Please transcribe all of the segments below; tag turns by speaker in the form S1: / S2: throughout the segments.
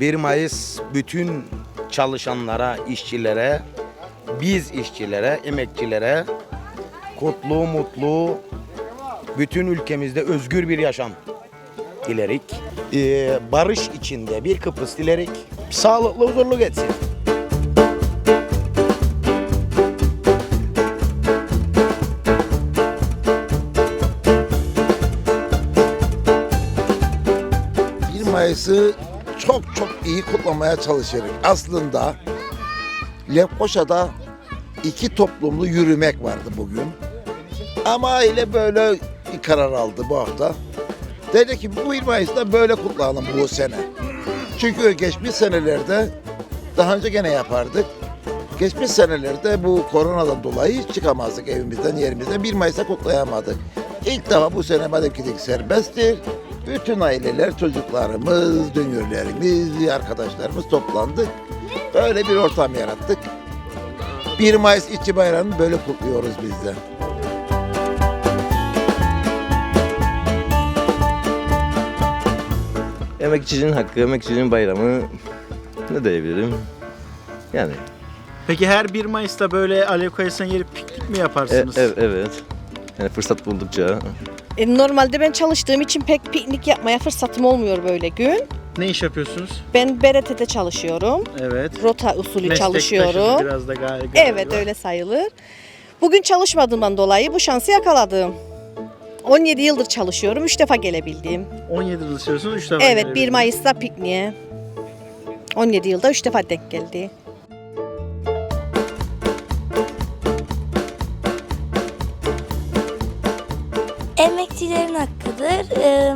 S1: 1 Mayıs bütün çalışanlara, işçilere, biz işçilere, emekçilere kutlu, mutlu, bütün ülkemizde özgür bir yaşam dilerik. Ee, barış içinde bir Kıbrıs dilerik. Sağlıklı, huzurlu geçsin.
S2: Mayıs'ı çok çok iyi kutlamaya çalışırız. Aslında Lefkoşa'da iki toplumlu yürümek vardı bugün. Ama aile böyle bir karar aldı bu hafta. Dedi ki bu 1 Mayıs'ta böyle kutlayalım bu sene. Çünkü geçmiş senelerde daha önce gene yapardık. Geçmiş senelerde bu koronadan dolayı çıkamazdık evimizden yerimizden. 1 Mayıs'ta kutlayamadık. İlk defa bu sene madem ki dedik serbesttir. Bütün aileler, çocuklarımız, dünürlerimiz, arkadaşlarımız toplandık. Böyle bir ortam yarattık. 1 Mayıs İşçi Bayramı'nı böyle kutluyoruz biz de.
S3: Emekçinin hakkı, emekçinin bayramı ne diyebilirim? Yani
S4: Peki her 1 Mayıs'ta böyle Alev Kayası'na gelip piknik mi
S3: e,
S4: yaparsınız?
S3: ev- evet. Yani fırsat buldukça.
S5: E, Normalde ben çalıştığım için pek piknik yapmaya fırsatım olmuyor böyle gün.
S4: Ne iş yapıyorsunuz?
S5: Ben Berete'de çalışıyorum.
S4: Evet.
S5: Rota usulü çalışıyorum.
S4: Biraz da galiba.
S5: Evet öyle sayılır. Bugün çalışmadığımdan dolayı bu şansı yakaladım. 17 yıldır çalışıyorum. 3 defa gelebildim.
S4: 17 yıl çalışıyorsunuz 3 defa.
S5: Evet 1
S4: gelebildiniz.
S5: Mayıs'ta pikniğe. 17 yılda 3 defa denk geldi.
S6: Emekçilerin hakkıdır. Ee,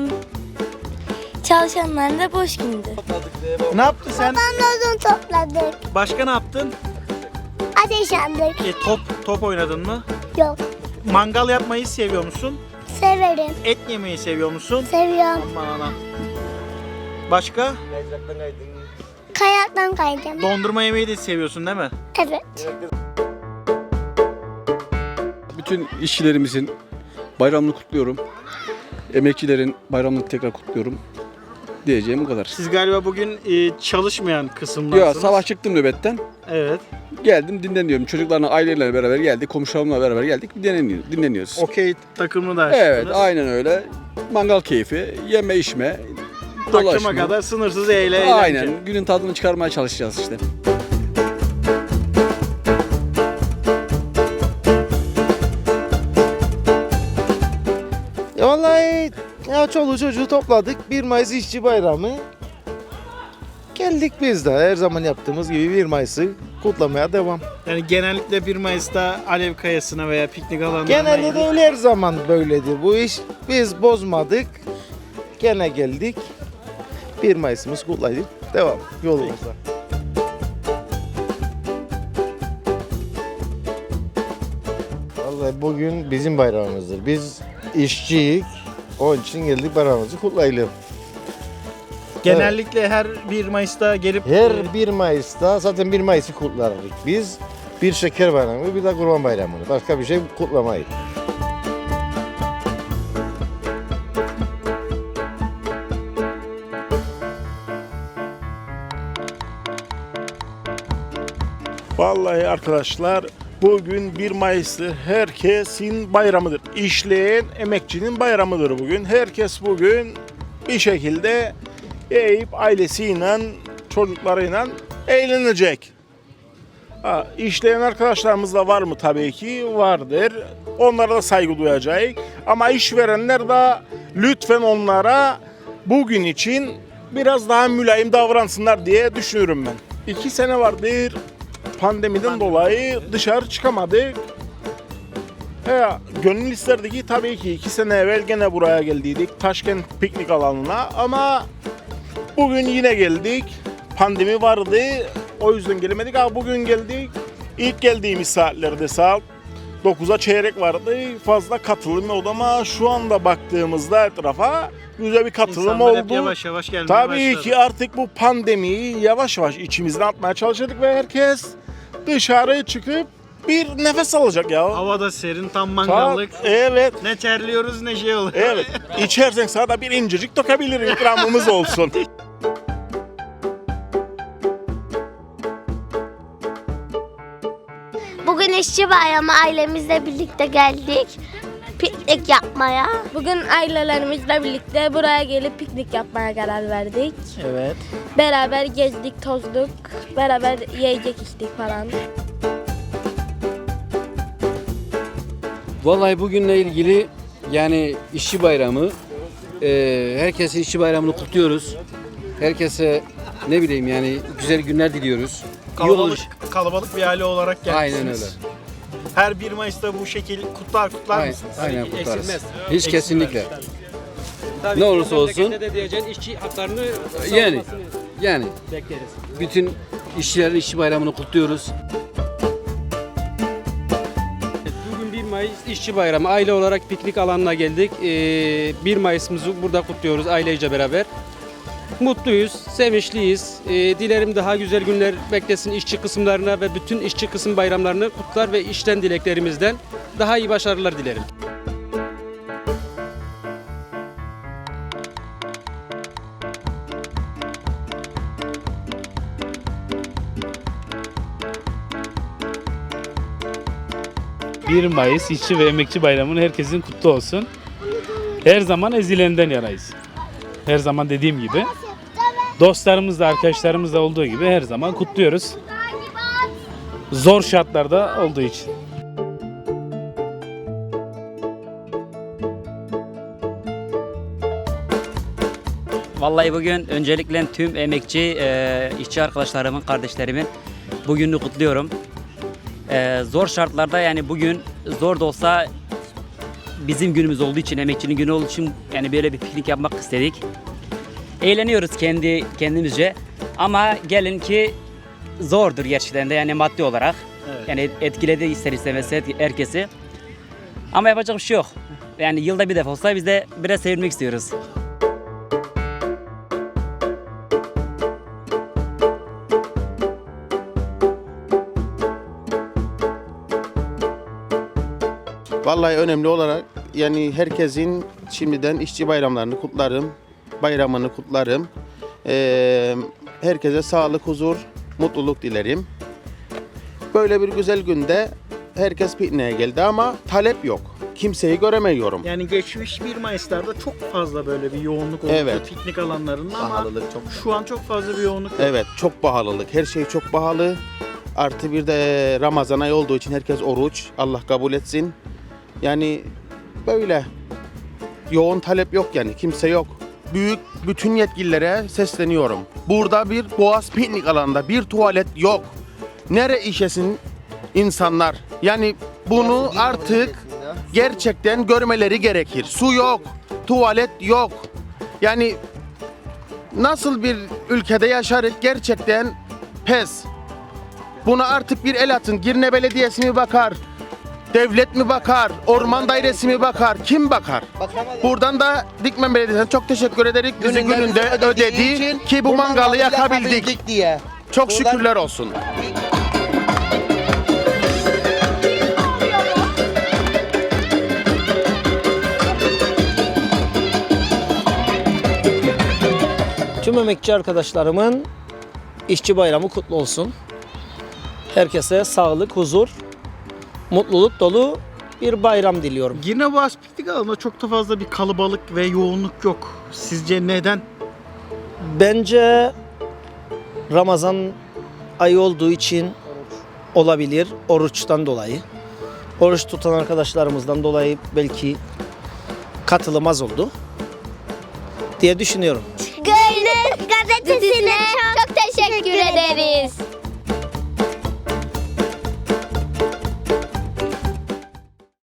S6: çalışanların da boş gündür.
S4: Ne yaptın sen?
S7: Odun topladık.
S4: Başka ne yaptın?
S7: Ateş yandık.
S4: E, top top oynadın mı?
S7: Yok.
S4: Mangal yapmayı seviyor musun?
S7: Severim.
S4: Et yemeyi seviyor musun?
S7: Seviyorum.
S4: Aman anam. Başka?
S7: Kayaktan kaydım.
S4: Dondurma yemeyi de seviyorsun değil mi?
S7: Evet.
S8: Bütün işçilerimizin bayramını kutluyorum. Emekçilerin bayramını tekrar kutluyorum. Diyeceğim bu kadar.
S4: Siz galiba bugün e, çalışmayan kısımdansınız.
S8: Ya sabah çıktım nöbetten.
S4: Evet.
S8: Geldim dinleniyorum. Çocuklarla ailelerle beraber geldik. Komşularımla beraber geldik. Dinleniyoruz. dinleniyoruz.
S4: Okey takımını da açtınız.
S8: Evet aynen öyle. Mangal keyfi, yeme içme, dolaşma.
S4: Akşama kadar sınırsız eğle eğlence.
S8: Aynen. Günün tadını çıkarmaya çalışacağız işte.
S9: Çoluğu çocuğu topladık. 1 Mayıs İşçi Bayramı. Geldik biz de her zaman yaptığımız gibi 1 Mayıs'ı kutlamaya devam.
S4: Yani genellikle 1 Mayıs'ta Alev Kayası'na veya piknik alanlarına
S9: Genelde de öyle her zaman böyledir bu iş. Biz bozmadık. Gene geldik. 1 Mayıs'ımız kutladık. Devam yolumuza. Vallahi bugün bizim bayramımızdır. Biz işçiyik. Onun için geldik bayramımızı kutlayalım.
S4: Genellikle her 1 Mayıs'ta gelip
S9: Her
S4: e,
S9: 1 Mayıs'ta zaten 1 Mayıs'ı kutlarız biz. Bir şeker bayramı, bir de kurban bayramını. Başka bir şey kutlamayız.
S10: Vallahi arkadaşlar bugün 1 Mayıs'tır. Herkesin bayramıdır. İşleyen emekçinin bayramıdır bugün. Herkes bugün bir şekilde eğip ailesiyle, çocuklarıyla eğlenecek. Ha, işleyen arkadaşlarımız da var mı? Tabii ki vardır. Onlara da saygı duyacağız. Ama işverenler de lütfen onlara bugün için biraz daha mülayim davransınlar diye düşünüyorum ben. İki sene vardır pandemiden dolayı dışarı çıkamadık. He, gönül isterdi ki tabii ki iki sene evvel gene buraya geldiydik. Taşkent piknik alanına ama bugün yine geldik. Pandemi vardı. O yüzden gelemedik ama bugün geldik. İlk geldiğimiz saatlerde saat 9'a çeyrek vardı. Fazla katılım oldu ama şu anda baktığımızda etrafa güzel bir katılım
S4: insanlar hep
S10: oldu.
S4: yavaş yavaş gelmeye
S10: Tabii
S4: başladı.
S10: ki artık bu pandemiyi yavaş yavaş içimizden atmaya çalışıyorduk ve herkes dışarı çıkıp bir nefes alacak ya.
S4: Havada serin tam mangallık.
S10: Ta, evet.
S4: Ne terliyoruz ne şey oluyor.
S10: Evet. İçersen sana bir incecik tokabilir ikramımız olsun.
S7: Bugün işçi bayramı ailemizle birlikte geldik. Piknik yapmaya.
S6: Bugün ailelerimizle birlikte buraya gelip piknik yapmaya karar verdik.
S4: Evet.
S6: Beraber gezdik, tozduk, beraber yiyecek içtik falan.
S11: Vallahi bugünle ilgili yani işçi bayramı, eee herkesin işçi bayramını kutluyoruz. Herkese ne bileyim yani güzel günler diliyoruz. İyi olur.
S4: Kalabalık, kalabalık bir aile olarak geldiniz.
S11: Aynen öyle.
S4: Her 1 Mayıs'ta bu şekil kutlar kutlar
S11: Aynen,
S4: mısınız?
S11: aynen kutlarız.
S12: eksilmez.
S11: Hiç
S4: Eksilmez.
S11: kesinlikle. Ne olursa olsun
S12: de diyeceğin işçi haklarını
S11: yani yani
S12: bekleriz.
S11: bütün işçilerin işçi bayramını kutluyoruz.
S12: Bugün 1 Mayıs İşçi Bayramı. Aile olarak piknik alanına geldik. Ee, 1 Mayıs'ımızı burada kutluyoruz ailece beraber. Mutluyuz, sevinçliyiz. Ee, dilerim daha güzel günler beklesin işçi kısımlarına ve bütün işçi kısım bayramlarını kutlar ve işten dileklerimizden daha iyi başarılar dilerim.
S10: Mayıs İşçi ve Emekçi Bayramı'nın herkesin kutlu olsun. Her zaman ezilenden yanayız. Her zaman dediğim gibi. Dostlarımızla, arkadaşlarımızla olduğu gibi her zaman kutluyoruz. Zor şartlarda olduğu için.
S12: Vallahi bugün öncelikle tüm emekçi, e, işçi arkadaşlarımın, kardeşlerimin bugününü kutluyorum. E, zor şartlarda yani bugün zor da olsa bizim günümüz olduğu için, emekçinin günü olduğu için yani böyle bir piknik yapmak istedik. Eğleniyoruz kendi kendimizce ama gelin ki zordur gerçekten de yani maddi olarak.
S4: Evet.
S12: Yani etkiledi ister istemez herkesi. Ama yapacak bir şey yok. Yani yılda bir defa olsa biz de biraz sevinmek istiyoruz.
S9: Vallahi önemli olarak yani herkesin şimdiden işçi bayramlarını kutlarım. Bayramını kutlarım. Ee, herkese sağlık, huzur, mutluluk dilerim. Böyle bir güzel günde herkes pikniğe geldi ama talep yok. Kimseyi göremiyorum.
S4: Yani geçmiş 1 Mayıs'larda çok fazla böyle bir yoğunluk oldu
S9: Evet.
S4: piknik alanlarında ama
S9: Pahalılık çok.
S4: şu an çok fazla bir yoğunluk yok.
S9: Evet, çok pahalılık. Her şey çok pahalı. Artı bir de Ramazan ayı olduğu için herkes oruç. Allah kabul etsin. Yani böyle yoğun talep yok yani. Kimse yok. Büyük bütün yetkililere sesleniyorum. Burada bir Boğaz piknik alanında bir tuvalet yok. Nere işesin insanlar? Yani bunu artık gerçekten görmeleri gerekir. Su yok, tuvalet yok. Yani nasıl bir ülkede yaşarız gerçekten pes. Buna artık bir el atın. Girne Belediyesi mi bakar? Devlet mi bakar? Orman dairesi mi bakar? Kim bakar? Buradan da Dikmen Belediyesi'ne çok teşekkür ederek bizi gününde ödedi ki bu mangalı yakabildik.
S1: diye.
S9: Çok şükürler olsun.
S11: Tüm emekçi arkadaşlarımın işçi bayramı kutlu olsun. Herkese sağlık, huzur, mutluluk dolu bir bayram diliyorum.
S4: Girneboğaz piknik alanında çok da fazla bir kalabalık ve yoğunluk yok. Sizce neden?
S11: Bence Ramazan ayı olduğu için olabilir. Oruçtan dolayı. Oruç tutan arkadaşlarımızdan dolayı belki katılım az oldu diye düşünüyorum.
S7: Gönül gazetesine çok